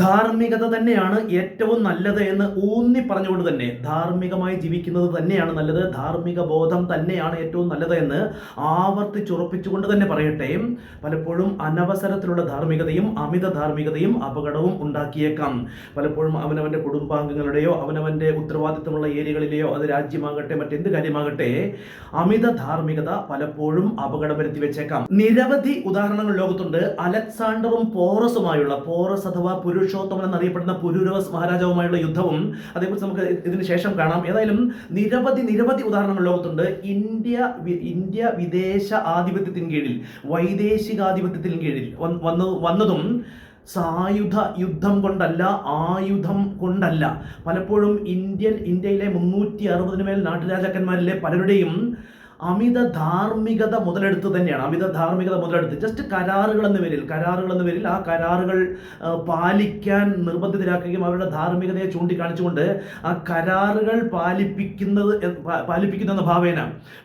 ധാർമ്മികത തന്നെയാണ് ഏറ്റവും നല്ലത് എന്ന് ഊന്നി പറഞ്ഞുകൊണ്ട് തന്നെ ധാർമ്മികമായി ജീവിക്കുന്നത് തന്നെയാണ് നല്ലത്. ധാർമ്മിക ബോധം തന്നെയാണ് ഏറ്റവും നല്ലത് എന്ന് ആവർത്തിച്ചുറപ്പിച്ചുകൊണ്ട് തന്നെ പറയട്ടെ. പലപ്പോഴും അനവസരത്തിലുള്ള ധാർമ്മികതയും അമിത ധാർമ്മികതയും അപകടവും ഉണ്ടാക്കിയേക്കാം. പലപ്പോഴും അവനവന്റെ കുടുംബാംഗങ്ങളുടെയോ അവനവന്റെ ഉത്തരവാദിത്തമുള്ള ഏരിയകളിലെയോ അത് രാജ്യമാകട്ടെ മറ്റെന്ത് കാര്യമാകട്ടെ അമിത ധാർമ്മികത പലപ്പോഴും അപകടം വരുത്തി വെച്ചേക്കാം. നിരവധി ഉദാഹരണങ്ങൾ ലോകത്തുണ്ട്. അലക്സാണ്ടറും പോറസുമായുള്ള പോറസ് അഥവാ പുരുഷോത്തമൻ എന്നറിയപ്പെടുന്ന പുരൂരവസ് മഹാരാജാവുമായുള്ള യുദ്ധവും അതേക്കുറിച്ച് നമുക്ക് ഇതിന് ശേഷം കാണാം. ഏതായാലും നിരവധി നിരവധി ഉദാഹരണങ്ങൾ ലോകത്തുണ്ട്. ഇന്ത്യ ഇന്ത്യ വിദേശ ആധിപത്യത്തിന് കീഴിൽ വൈദേശികാധിപത്യത്തിന് കീഴിൽ വന്ന് വന്നതും സായുധ യുദ്ധം കൊണ്ടല്ല ആയുധം കൊണ്ടല്ല. പലപ്പോഴും ഇന്ത്യൻ ഇന്ത്യയിലെ മുന്നൂറ്റി അറുപതിന് മേൽ നാട്ടുരാജാക്കന്മാരിലെ പലരുടെയും അമിത ധാർമ്മികത മുതലെടുത്ത് തന്നെയാണ്. അമിത ധാർമ്മികത മുതലെടുത്ത്. ജസ്റ്റ് കരാറുകൾ എന്ന പേരിൽ കരാറുകൾ എന്ന പേരിൽ ആ കരാറുകൾ പാലിക്കാൻ നിർബന്ധിതരാക്കുകയും അവരുടെ ധാർമ്മികതയെ ചൂണ്ടിക്കാണിച്ചുകൊണ്ട് ആ കരാറുകൾ പാലിപ്പിക്കുന്നത് പാലിപ്പിക്കുന്നെന്ന ഭാവേന.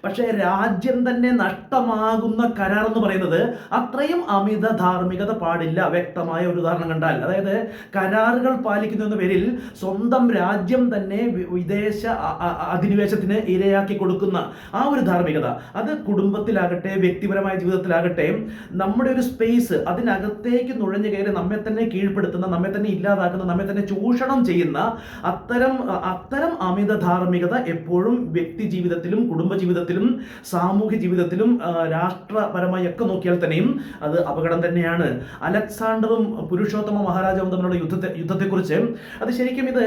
പക്ഷേ രാജ്യം തന്നെ നഷ്ടമാകുന്ന കരാർ എന്ന് പറയുന്നത് അത്രയും അമിത ധാർമ്മികത പാടില്ല വ്യക്തമായ ഒരു ഉദാഹരണം കണ്ടാൽ. അതായത് കരാറുകൾ പാലിക്കുന്നു പേരിൽ സ്വന്തം രാജ്യം തന്നെ വിദേശ അധിനിവേശത്തിന് ഇരയാക്കി കൊടുക്കുന്ന ആ ഒരു ധാർമ്മികത അത് കുടുംബത്തിലാകട്ടെ വ്യക്തിപരമായ ജീവിതത്തിലാകട്ടെ നമ്മുടെ ഒരു സ്പേസ് അതിനകത്തേക്ക് നുഴഞ്ഞു കയറി നമ്മെ തന്നെ കീഴ്പ്പെടുത്തുന്ന നമ്മെ തന്നെ ഇല്ലാതാക്കുന്ന നമ്മെ തന്നെ ചൂഷണം ചെയ്യുന്ന അത്തരം അത്തരം അമിത ധാർമ്മികത എപ്പോഴും വ്യക്തി ജീവിതത്തിലും കുടുംബ ജീവിതത്തിലും സാമൂഹ്യ ജീവിതത്തിലും രാഷ്ട്രപരമായി ഒക്കെ നോക്കിയാൽ തന്നെയും അത് അപകടം തന്നെയാണ്. അലക്സാണ്ടറും പുരുഷോത്തമ മഹാരാജാവും തമ്മിലുള്ള യുദ്ധത്തെ യുദ്ധത്തെക്കുറിച്ച് അത് ശരിക്കും ഇത്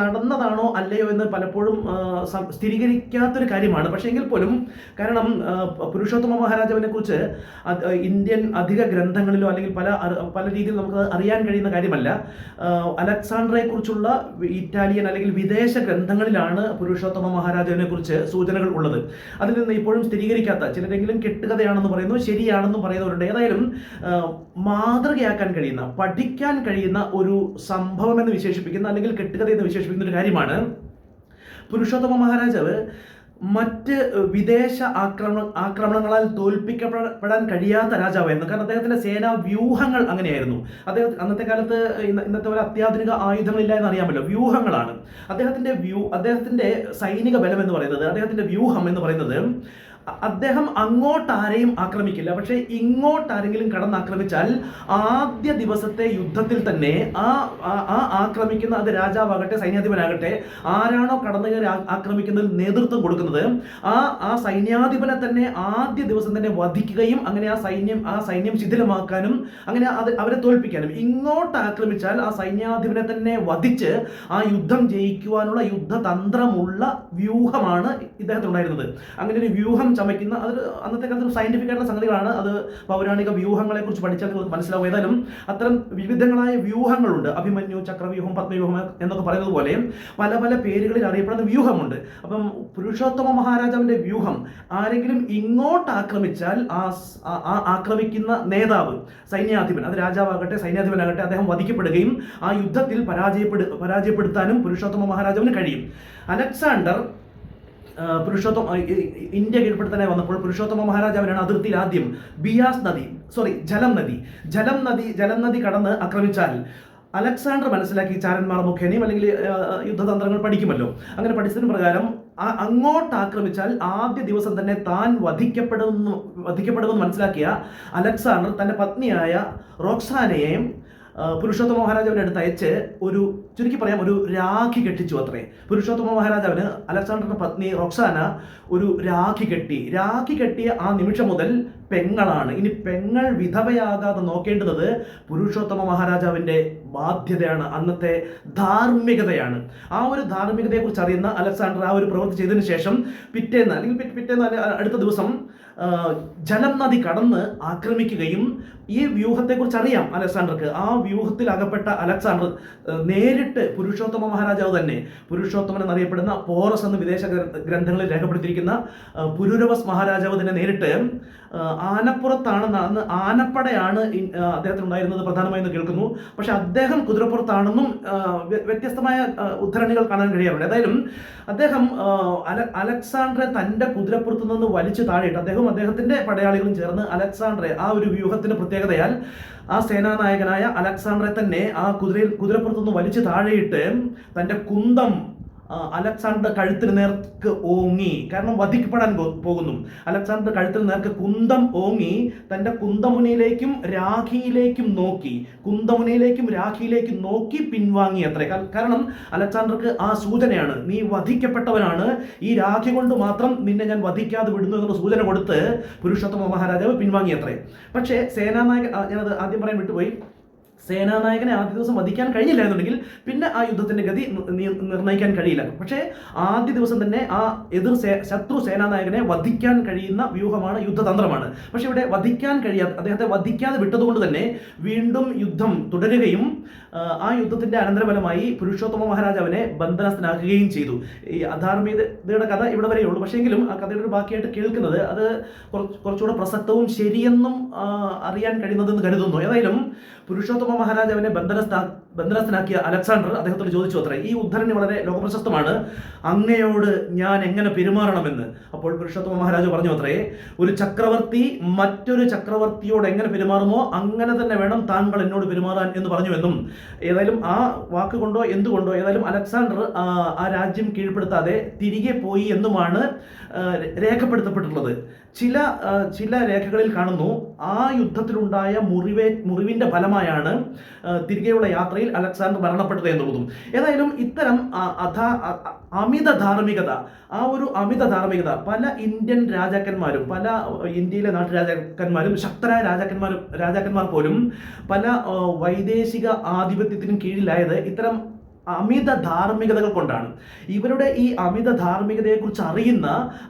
നടന്നതാണോ അല്ലയോ എന്ന് പലപ്പോഴും സ്ഥിരീകരിക്കാത്തൊരു കാര്യമാണ്. പക്ഷേ എങ്കിൽ പോലും കാരണം പുരുഷോത്തമ മഹാരാജാവിനെ കുറിച്ച് ഇന്ത്യൻ അധിക ഗ്രന്ഥങ്ങളിലോ അല്ലെങ്കിൽ പല പല രീതിയിൽ നമുക്ക് അറിയാൻ കഴിയുന്ന കാര്യമല്ല. അലക്സാണ്ടറെ കുറിച്ചുള്ള ഇറ്റാലിയൻ അല്ലെങ്കിൽ വിദേശ ഗ്രന്ഥങ്ങളിലാണ് പുരുഷോത്തമ മഹാരാജാവിനെ കുറിച്ച് സൂചനകൾ ഉള്ളത്. അതിൽ നിന്ന് ഇപ്പോഴും സ്ഥിരീകരിക്കാത്ത ചിലരെങ്കിലും കെട്ടുകഥയാണെന്ന് പറയുന്നു ശരിയാണെന്ന് പറയുന്നവരുണ്ട്. ഏതായാലും മാതൃകയാക്കാൻ കഴിയുന്ന പഠിക്കാൻ കഴിയുന്ന ഒരു സംഭവം എന്ന് വിശേഷിപ്പിക്കുന്ന അല്ലെങ്കിൽ കെട്ടുകഥ എന്ന് വിശേഷിപ്പിക്കുന്ന ഒരു കാര്യമാണ്. പുരുഷോത്തമ മഹാരാജാവ് മറ്റ് വിദേശ ആക്രമണ ആക്രമണങ്ങളാൽ തോൽപ്പിക്കപ്പെടാൻ കഴിയാത്ത രാജാവായിരുന്നു. കാരണം അദ്ദേഹത്തിന്റെ സേനാ വ്യൂഹങ്ങൾ അങ്ങനെയായിരുന്നു. അദ്ദേഹം അന്നത്തെ കാലത്ത് ഇന്നത്തെ പോലെ അത്യാധുനിക ആയുധങ്ങളില്ല എന്ന് അറിയാമല്ലോ വ്യൂഹങ്ങളാണ്. അദ്ദേഹത്തിന്റെ വ്യൂ അദ്ദേഹത്തിന്റെ സൈനിക ബലം എന്ന് പറയുന്നത് അദ്ദേഹത്തിന്റെ വ്യൂഹം എന്ന് പറയുന്നത് അദ്ദേഹം അങ്ങോട്ട് ആരെയും ആക്രമിക്കില്ല. പക്ഷേ ഇങ്ങോട്ട് ആരെങ്കിലും കടന്നാക്രമിച്ചാൽ ആദ്യ ദിവസത്തെ യുദ്ധത്തിൽ തന്നെ ആ ആ- ആക്രമിക്കുന്ന അത് രാജാവാകട്ടെ സൈന്യാധിപനാകട്ടെ ആരാണോ കടന്നു കയറി ആക്രമിക്കുന്നതിൽ നേതൃത്വം കൊടുക്കുന്നത് ആ ആ സൈന്യാധിപനെ തന്നെ ആദ്യ ദിവസം തന്നെ വധിക്കുകയും അങ്ങനെ ആ സൈന്യം ആ സൈന്യം ശിഥിലമാക്കാനും അങ്ങനെ അത് അവരെ തോൽപ്പിക്കാനും. ഇങ്ങോട്ട് ആക്രമിച്ചാൽ ആ സൈന്യാധിപനെ തന്നെ വധിച്ച് ആ യുദ്ധം ജയിക്കുവാനുള്ള യുദ്ധതന്ത്രമുള്ള വ്യൂഹമാണ് ഇദ്ദേഹത്തിനുണ്ടായിരുന്നത്. അങ്ങനെ ഒരു വ്യൂഹം ചമയ്ക്കുന്ന അത് അന്നത്തെ കാലത്ത് സയന്റിഫിക് ആയിട്ടുള്ള സംഗതികളാണ്. അത് പൗരാണിക വ്യൂഹങ്ങളെ കുറിച്ച് പഠിച്ചാൽ നിങ്ങൾക്ക് മനസ്സിലാവും. ഏതായാലും അത്തരം വിവിധങ്ങളായ വ്യൂഹങ്ങളുണ്ട്. അഭിമന്യു ചക്രവ്യൂഹം പത്മവ്യൂഹം എന്നൊക്കെ പറയുന്നത് പോലെ പല പല പേരുകളിൽ അറിയപ്പെടുന്ന വ്യൂഹമുണ്ട്. അപ്പം പുരുഷോത്തമ മഹാരാജാവിന്റെ വ്യൂഹം ആരെങ്കിലും ഇങ്ങോട്ട് ആക്രമിച്ചാൽ ആ ആക്രമിക്കുന്ന നേതാവ് സൈന്യാധിപൻ അത് രാജാവാകട്ടെ സൈന്യാധിപനാകട്ടെ അദ്ദേഹം വധിക്കപ്പെടുകയും ആ യുദ്ധത്തിൽ പരാജയപ്പെടു പരാജയപ്പെടുത്താനും പുരുഷോത്തമ മഹാരാജാവിന് കഴിയും. അലക്സാണ്ടർ പുരുഷോത്തമ ഇന്ത്യ കീഴ്പ്പെടുത്താനായി വന്നപ്പോൾ പുരുഷോത്തമ മഹാരാജാവിനാണ് അതിർത്തിയിൽ ആദ്യം ബിയാസ് നദി സോറി ജലം നദി. ജലം നദി ജലം നദി കടന്ന് ആക്രമിച്ചാൽ അലക്സാണ്ടർ മനസ്സിലാക്കി ചാരന്മാർ മുഖേനയും അല്ലെങ്കിൽ യുദ്ധതന്ത്രങ്ങൾ പഠിക്കുമല്ലോ. അങ്ങനെ പഠിച്ചതിന് പ്രകാരം അങ്ങോട്ട് ആക്രമിച്ചാൽ ആദ്യ ദിവസം തന്നെ താൻ വധിക്കപ്പെടുന്നു വധിക്കപ്പെടുമെന്ന് മനസ്സിലാക്കിയ അലക്സാണ്ടർ തന്റെ പത്നിയായ റോക്സാനയെയും പുരുഷോത്തമ മഹാരാജാവിന്റെ അടുത്ത് അയച്ച് ഒരു ചുരുക്കി പറയാം ഒരു രാഖി കെട്ടിച്ചു അത്രേ. പുരുഷോത്തമ മഹാരാജാവിന് അലക്സാണ്ടറിന്റെ പത്നി റൊക്സാന ഒരു രാഖി കെട്ടി. രാഖി കെട്ടിയ ആ നിമിഷം മുതൽ പെങ്ങളാണ്. ഇനി പെങ്ങൾ വിധവയാകാതെ നോക്കേണ്ടത് പുരുഷോത്തമ മഹാരാജാവിന്റെ ബാധ്യതയാണ് അന്നത്തെ ധാർമ്മികതയാണ്. ആ ഒരു ധാർമ്മികതയെക്കുറിച്ച് അറിയുന്ന അലക്സാണ്ടർ ആ ഒരു പ്രവൃത്തി ചെയ്തതിന് ശേഷം പിറ്റേന്ന് അല്ലെങ്കിൽ പിറ്റേന്ന് അടുത്ത ദിവസം ജലം നദി കടന്ന് ആക്രമിക്കുകയും ഈ വ്യൂഹത്തെക്കുറിച്ച് അറിയാം അലക്സാണ്ടർക്ക്. ആ വ്യൂഹത്തിൽ അകപ്പെട്ട അലക്സാണ്ടർ നേരിട്ട് പുരുഷോത്തമ മഹാരാജാവ് തന്നെ പുരുഷോത്തമൻ എന്നറിയപ്പെടുന്ന പോറസ് എന്ന് വിദേശ ഗ്രന്ഥങ്ങളിൽ രേഖപ്പെടുത്തിയിരിക്കുന്ന പുരുരവസ് മഹാരാജാവ് തന്നെ നേരിട്ട് ആനപ്പുറത്താണ് നടന്ന് അന്ന് ആനപ്പടയാണ് അദ്ദേഹത്തിന് ഉണ്ടായിരുന്നത് പ്രധാനമായി എന്ന് കേൾക്കുന്നു. പക്ഷെ അദ്ദേഹം കുതിരപ്പുറത്താണെന്നും വ്യത്യസ്തമായ ഉദ്ധരണികൾ കാണാൻ കഴിയാറുണ്ട്. ഏതായാലും അദ്ദേഹം അലക്സാണ്ടറെ തന്റെ കുതിരപ്പുറത്ത് നിന്ന് വലിച്ചു താഴെയിട്ട് അദ്ദേഹം അദ്ദേഹത്തിന്റെ പടയാളികളും ചേർന്ന് അലക്സാണ്ടറെ ആ ഒരു വ്യൂഹത്തിന് പ്രത്യേകതയാൽ ആ സേനാനായകനായ അലക്സാണ്ടറെ തന്നെ ആ കുതിരയിൽ കുതിരപ്പുറത്തുനിന്ന് വലിച്ചു താഴെയിട്ട് തന്റെ കുന്തം അലക്സാണ്ടർ കഴുത്തിന് നേർക്ക് ഓങ്ങി. കാരണം വധിക്കപ്പെടാൻ പോകുന്നു. അലക്സാണ്ടർ കഴുത്തിന് നേർക്ക് കുന്തം ഓങ്ങി. തന്റെ കുന്തമുനയിലേക്കും രാഖിയിലേക്കും നോക്കി. കുന്തമുനയിലേക്കും രാഖിയിലേക്കും നോക്കി പിൻവാങ്ങി അത്രേ. കാരണം അലക്സാണ്ടർക്ക് ആ സൂചനയാണ് നീ വധിക്കപ്പെട്ടവനാണ്. ഈ രാഖി കൊണ്ട് മാത്രം നിന്നെ ഞാൻ വധിക്കാതെ വിടുന്നു എന്നുള്ള സൂചന കൊടുത്ത് പുരുഷോത്തമ മഹാരാജാവ് പിൻവാങ്ങി അത്രേ. പക്ഷേ സേനാനായകൻ ഞാനത് ആദ്യം പറയാൻ വിട്ടുപോയി. സേനാനായകനെ ആദ്യ ദിവസം വധിക്കാൻ കഴിഞ്ഞില്ലായിരുന്നുണ്ടെങ്കിൽ പിന്നെ ആ യുദ്ധത്തിന്റെ ഗതി നിർണയിക്കാൻ കഴിയില്ല. പക്ഷേ ആദ്യ ദിവസം തന്നെ ആ എതിർ ശത്രു സേനാനായകനെ വധിക്കാൻ കഴിയുന്ന വ്യൂഹമാണ് യുദ്ധതന്ത്രമാണ്. പക്ഷെ ഇവിടെ വധിക്കാൻ കഴിയാത്ത അദ്ദേഹത്തെ വധിക്കാതെ വിട്ടതുകൊണ്ട് തന്നെ വീണ്ടും യുദ്ധം തുടരുകയും ആ, യുദ്ധത്തിന്റെ അനന്തരഫലമായി പുരുഷോത്തമ മഹാരാജാവിനെ ബന്ധനസ്ഥനാക്കുകയും ചെയ്തു. ഈ അധാർമികതയുടെ കഥ ഇവിടെ വരെയുള്ളൂ പക്ഷേങ്കിലും ആ കഥയുടെ ഒരു ബാക്കിയായിട്ട് കേൾക്കുന്നത് അത് കുറച്ച് കുറച്ചുകൂടെ പ്രസക്തവും ശരിയെന്നും അറിയാൻ കഴിയുന്നതെന്ന് കരുതുന്നു. ഏതായാലും പുരുഷോത്തമ മഹാരാജാവിനെ ബന്ധനസ്ഥ ബന്ധനസ്ഥനാക്കിയ അലക്സാണ്ടർ അദ്ദേഹത്തോട് ചോദിച്ചു അത്രേ ഈ ഉദ്ധരണി വളരെ ലോകപ്രശസ്തമാണ്. അങ്ങയോട് ഞാൻ എങ്ങനെ പെരുമാറണമെന്ന്? അപ്പോൾ പുരുഷോത്തമ മഹാരാജ് പറഞ്ഞു അത്രേ ഒരു ചക്രവർത്തി മറ്റൊരു ചക്രവർത്തിയോട് എങ്ങനെ പെരുമാറുമോ അങ്ങനെ തന്നെ വേണം താങ്കൾ എന്നോട് പെരുമാറാൻ എന്ന് പറഞ്ഞുവെന്നും ഏതായാലും ആ വാക്ക് കൊണ്ടോ എന്തുകൊണ്ടോ ഏതായാലും അലക്സാണ്ടർ ആ, രാജ്യം കീഴ്പ്പെടുത്താതെ തിരികെ പോയി എന്നുമാണ് രേഖപ്പെടുത്തപ്പെട്ടിട്ടുള്ളത്. ചില ചില രേഖകളിൽ കാണുന്നു ആ യുദ്ധത്തിലുണ്ടായ മുറിവേ മുറിവിന്റെ ഫലമായാണ് തിരികെയുള്ള യാത്രയിൽ അലക്സാണ്ടർ മരണപ്പെട്ടത് എന്നുള്ളതും ഏതായാലും ഇത്തരം അധാ അമിത ധാർമ്മികത ആ ഒരു അമിത ധാർമ്മികത പല ഇന്ത്യൻ രാജാക്കന്മാരും പല ഇന്ത്യയിലെ നാട്ടുരാജാക്കന്മാരും ശക്തരായ രാജാക്കന്മാരും രാജാക്കന്മാർ പോലും പല വൈദേശിക ആധിപത്യത്തിനും കീഴിലായത് ഇത്തരം അമിത ധാർമ്മികതകൾ കൊണ്ടാണ്. ഇവരുടെ ഈ അമിത ധാർമ്മികതയെക്കുറിച്ച് അറിയുന്ന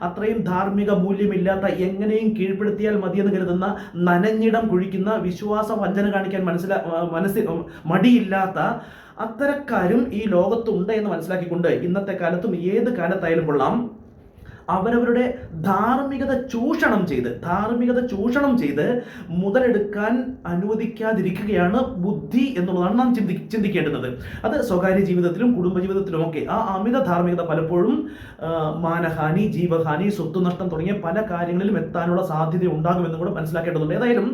അത്രയും ധാർമ്മിക മൂല്യമില്ലാത്ത എങ്ങനെയും കീഴ്പ്പെടുത്തിയാൽ മതിയെന്ന് കരുതുന്ന നനഞ്ഞിടം കുഴിക്കുന്ന വിശ്വാസ വഞ്ചന കാണിക്കാൻ മനസ്സിലാ മനസ്സിൽ മടിയില്ലാത്ത അത്തരക്കാരും ഈ ലോകത്തുണ്ട് എന്ന് മനസ്സിലാക്കിക്കൊണ്ട് ഇന്നത്തെ കാലത്തും ഏത് കാലത്തായാലും കൊള്ളാം. അവരവരുടെ ധാർമ്മികത ചൂഷണം ചെയ്ത് ധാർമ്മികത ചൂഷണം ചെയ്ത് മുതലെടുക്കാൻ അനുവദിക്കാതിരിക്കുകയാണ് ബുദ്ധി എന്നുള്ളതാണ് നാം ചിന്തി ചിന്തിക്കേണ്ടുന്നത്. അത് സ്വകാര്യ ജീവിതത്തിലും കുടുംബ ജീവിതത്തിലുമൊക്കെ ആ അമിത ധാർമ്മികത പലപ്പോഴും മാനഹാനി ജീവഹാനി സ്വത്തുനഷ്ടം തുടങ്ങിയ പല കാര്യങ്ങളിലും എത്താനുള്ള സാധ്യത ഉണ്ടാകുമെന്നും കൂടെ മനസ്സിലാക്കേണ്ടതുണ്ട്. ഏതായാലും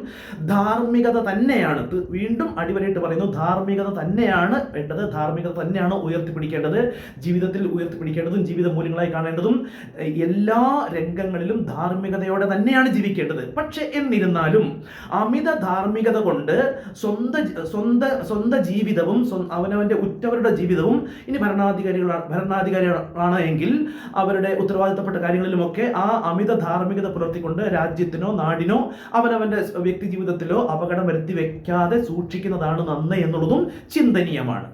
ധാർമ്മികത തന്നെയാണ് വീണ്ടും അടിവരയിട്ട് പറയുന്നു ധാർമ്മികത തന്നെയാണ് വേണ്ടത് ധാർമ്മികത തന്നെയാണ് ഉയർത്തിപ്പിടിക്കേണ്ടത് ജീവിതത്തിൽ ഉയർത്തിപ്പിടിക്കേണ്ടതും ജീവിത മൂല്യങ്ങളായി കാണേണ്ടതും എല്ലാ രംഗങ്ങളിലും ധാർമ്മികതയോടെ തന്നെയാണ് ജീവിക്കേണ്ടത്. പക്ഷെ എന്നിരുന്നാലും അമിത ധാർമ്മികത കൊണ്ട് സ്വന്ത സ്വന്ത സ്വന്ത ജീവിതവും അവനവന്റെ ഉറ്റവരുടെ ജീവിതവും ഇനി ഭരണാധികാരികളാണ് ഭരണാധികാരികളാണ് എങ്കിൽ അവരുടെ ഉത്തരവാദിത്തപ്പെട്ട കാര്യങ്ങളിലുമൊക്കെ ആ അമിത ധാർമ്മികത പുലർത്തിക്കൊണ്ട് രാജ്യത്തിനോ നാടിനോ അവനവന്റെ വ്യക്തി ജീവിതത്തിലോ അപകടം വരുത്തി വെക്കാതെ സൂക്ഷിക്കുന്നതാണ് നന്ന് എന്നുള്ളതും ചിന്തനീയമാണ്.